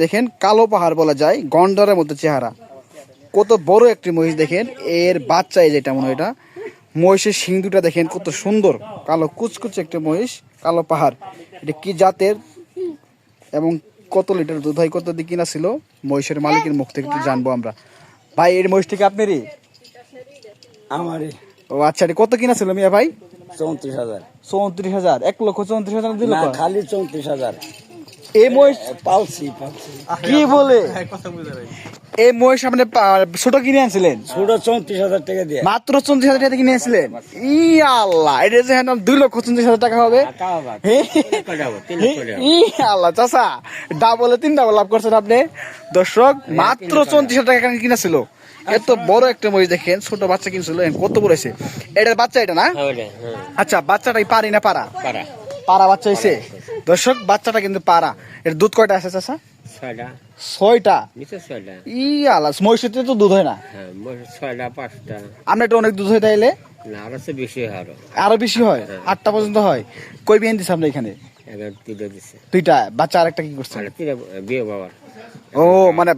দেখেন কালো পাহাড় বলা যায় গন্ডারের মতো চেহারা। কত বড় একটি মহিষ দেখেন এর বাচ্চা এই যেটা মনে হয় এটা। মহিষের শিং দুটা দেখেন কত সুন্দর কালো কুচকুচে একটা মহিষ কালো পাহাড়। এটা কি জাতের? এবং কত লিটার দুধ হয় কত দিয়ে কিনা ছিল? মহিষের মালিকের মুখ থেকে একটু জানব আমরা। ভাই এর মহিষ থেকে আপনারই? আমারই। ও আচ্ছা কত কিনা ছিল মিয়া ভাই? চৌত্রিশ হাজার। চৌত্রিশ হাজার এক লক্ষ চৌত্রিশ হাজার দিল খালি চৌত্রিশ হাজার। এই মহিষ পালছি পালছি কি বলে? এই মহিষ আপনি ছোট কিনে আনছিলেন? ছোট চৌত্রিশ হাজার টাকা দিয়ে। মাত্র চৌত্রিশ হাজার টাকা কিনে আনছিলেন? ই আল্লাহ এটা যে এখন দুই লক্ষ চৌত্রিশ হাজার টাকা হবে। ই আল্লাহ চাচা ডাবলে তিন ডাবল লাভ করছেন আপনি। দর্শক মাত্র চৌত্রিশ হাজার টাকা এখানে কিনা এত বড় একটা মহিষ দেখেন ছোট বাচ্চা কিনছিল কত বড় হয়েছে? এটার বাচ্চা এটা না? আচ্ছা বাচ্চাটাই পারি না পারা? পারা। বাচ্চা হয়েছে দর্শক বাচ্চাটা কিন্তু পারা এর দুধ কয়টা আছে ছয়টা। ই তো দুধ হয় না? হ্যাঁ ছয়টা পাঁচটা। আমরা একটু অনেক দুধ হয়ে তাইলে? আরও বেশি হয় আরও। আরও বেশি হয়? আটটা পর্যন্ত হয়। কই বিয়ে দিছে আমরা এখানে? দুইটা বাচ্চা আরেকটা কি করছে? বিয়ে বাবার। ও মানে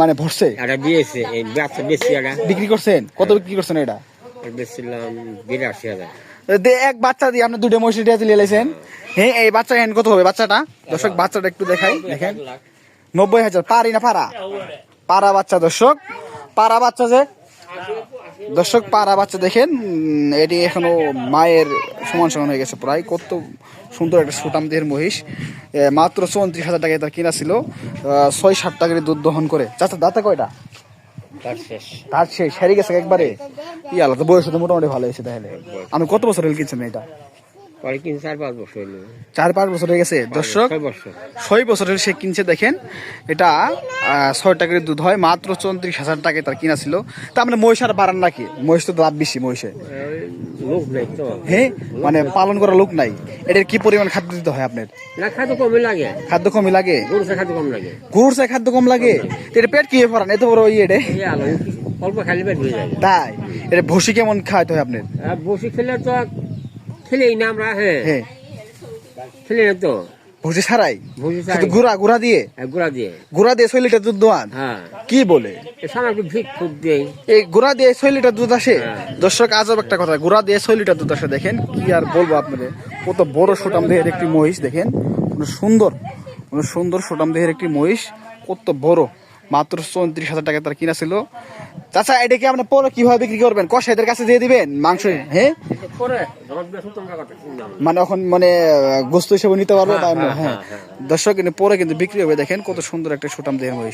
মানে ভরছে? বিক্রি করছেন? কত বিক্রি করছেন এটা? বিরাশি হাজার। এক বাচ্চা দিয়ে আপনি দুটো মহিষ দিয়ে লিয়ে লেছেন। হ্যাঁ এই বাচ্চা এখন কত হবে বাচ্চাটা? দর্শক, বাচ্চাটা একটু দেখাই, দেখেন। নব্বই হাজার, পারি না, পারা? পারা বাচ্চা, দর্শক। পারা বাচ্চা যে? দর্শক, পারা বাচ্চা দেখেন এটি এখনও মায়ের সমান সমান হয়ে গেছে প্রায়। কত সুন্দর একটা সুটাম দেহের মহিষ মাত্র চৌত্রিশ হাজার টাকায় তার কিনা ছিল। ছয় সাত টাকার দুধ দহন করে। চাচা, দাঁতে কয়টা? তার শেষ। তার গেছে একবারে। ই তো বয়স তো মোটামুটি ভালো হয়েছে তাহলে। আমি কত বছর কিনছেন এটা? পরে কিন চার পাঁচ বছর হইল চার পাঁচ বছর হয়ে গেছে। দর্শক ছয় বছরের সে কিনছে দেখেন। এটা ছয় টাকার দুধ হয় মাত্র চৌত্রিশ হাজার টাকায় তার কিনা ছিল। তা মানে মহিষ আর বাড়ান নাকি? মহিষ তো লাভ বেশি মহিষে। লোক নেই তো। হ্যাঁ? মানে পালন করার লোক নাই। এটার কি পরিমাণ খাদ্য দিতে হয় আপনার? না খাদ্য কমই লাগে। খাদ্য কমই লাগে? খাদ্য কম লাগে। গরুর খাদ্য কম লাগে? এটা পেট কি ফরান এত বড় ইয়ে রে। অল্প খালি পেট হয়ে যায়। তাই? এটা ভসি কেমন খাওয়াতে হয় আপনার? বসে খেলে তো খেলেই না আমরা হ্যাঁ হ্যাঁ। না তো? ভসি ছাড়াই? বসে শুধু গুড়া গুড়া দিয়ে? গুড়া দিয়ে। গুড়া দিয়ে ছয় লিটার দুধ দোয়ান হ্যাঁ। কি বলে? দেই। এই গুড়া দিয়ে ছয় লিটার দুধ আসে? হ্যাঁ। দর্শক আজব একটা কথা। গুড়া দিয়ে ছয় লিটার দুধ আসে দেখেন। কি আর বলব আপনাদের? কত বড় সুটাম দেহের একটি মহিষ দেখেন। সুন্দর সুন্দর সুটাম দেহের একটি মহিষ কত বড়। মাত্র চৌত্রিশ হাজার টাকা তার কিনা ছিল। চাচা এটা কি আপনি পরে কীভাবে বিক্রি করবেন? কষাইদের কাছে দিয়ে দিবেন? মাংস হ্যাঁ? মানে এখন মানে গোস্ত হিসেবে নিতে পারব হ্যাঁ? হ্যাঁ, হ্যাঁ। হ্যাঁ, দর্শক কিন্তু পরে কিন্তু বিক্রি হবে। দেখেন কত সুন্দর একটা সুটাম দেওয়া মহিষ